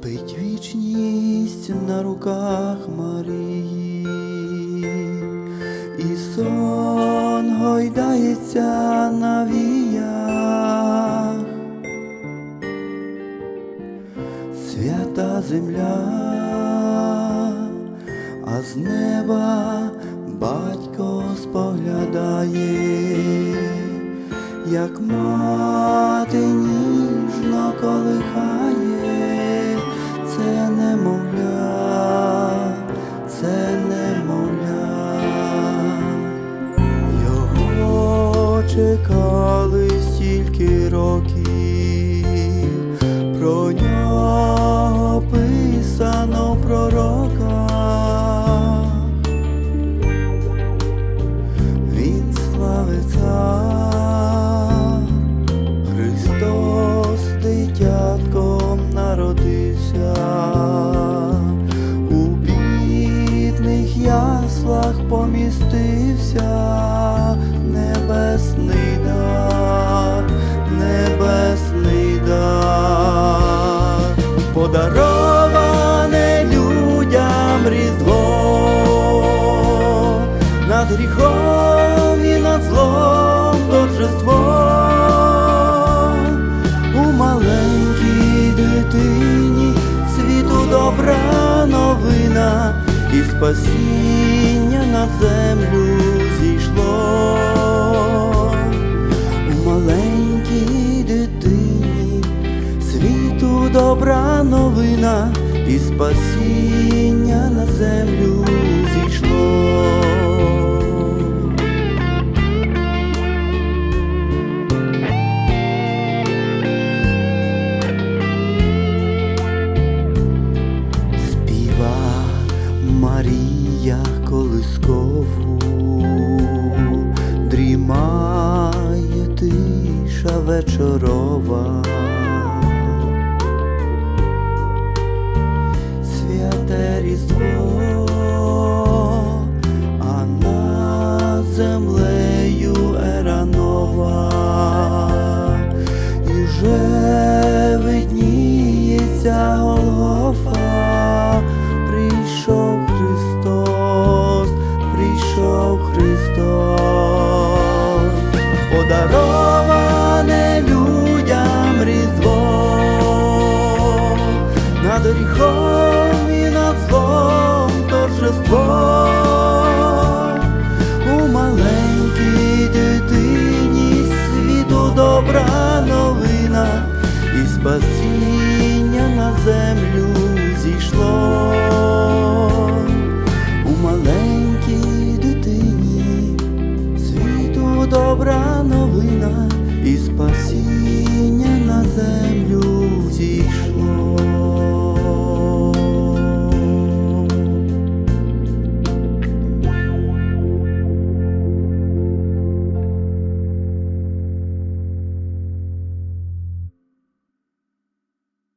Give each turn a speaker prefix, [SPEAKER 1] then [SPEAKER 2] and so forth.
[SPEAKER 1] Спить вічність на руках Марії, і сон гойдається на віях, свята земля, а з неба батько споглядає, як мати чекали стільки років, про нього писано в пророках. Він славиться, Христос дитятком народився, у бідних яслах помістився, подароване людям різдво. Над гріхом і над злом торжество. У маленькій дитині світу добра новина і спасіння на землю добра новина і спасіння на землю зійшло. Співа Марія колискову, дрімає тиша вечорова. землею добра новина. І спасіння на землю зійшло. У маленькій дитині, світу добра новина. І спасіння на землю зійшло.